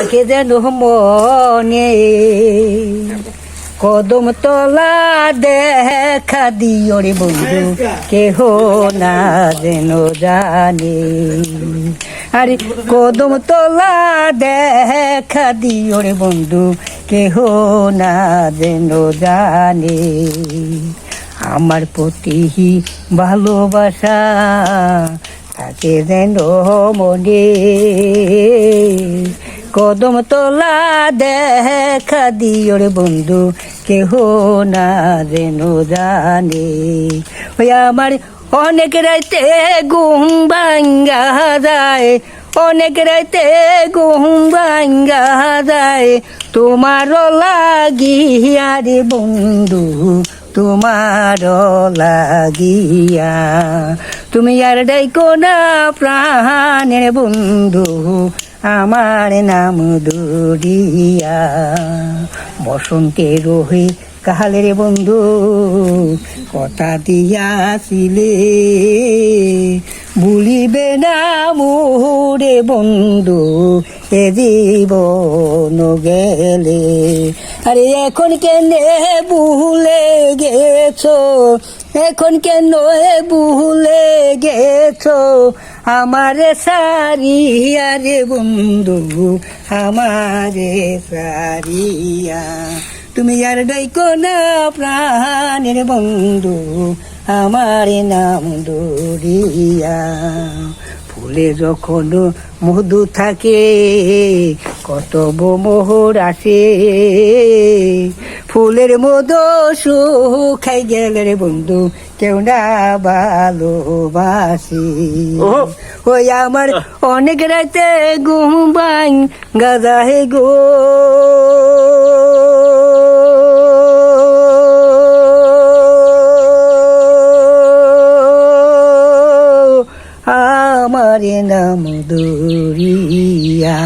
থাকে যেন মনে। কদম তলা দেখা দিও রে বন্ধু, কেহ না যেন জানে। আরে কদম তলা দেখা দিও রে বন্ধু, কেহ না যেন জানে। আমার প্রতি ভালোবাসা থাকে যেন মনে। কদম তোলা দেখা দিও রে বন্ধু, কেহ না যেন জানে। ওই আমার অনেক রাইতে ঘুম ভাঙ্গা যায়, অনেক রাইতে ঘুম ভাঙ্গা যায়। তোমার লাগিয়া বন্ধু, তোমার লাগিয়া। তুমি আর ডাইকো না প্রাণের বন্ধু, আমার নাম দুরিয়া বসন্তে রোহে কাহালের বন্ধু, কথা দিয়াছিলে। ভুলিবে না মোরে বন্ধু, এ জীবন গেলে। আরে এখন কেনে ভুলে গেছো? এখন কেন ভুলে গেছো? আমারে সারিয়া রে বন্ধু, আমারে সারিয়া তুমি আর ডাইকো না প্রাণের বন্ধু, আমার নাম দরিয়া ফুলে যখন মধু থাকে, কত মোহর আসে। ফুলের মধু শুকাই গেলে রে বন্ধু কেউ না ভালোবাসি। ওই আমার অনেক রাতে ঘুম বাং গাদা হে গো। আমার নাম দরিয়া।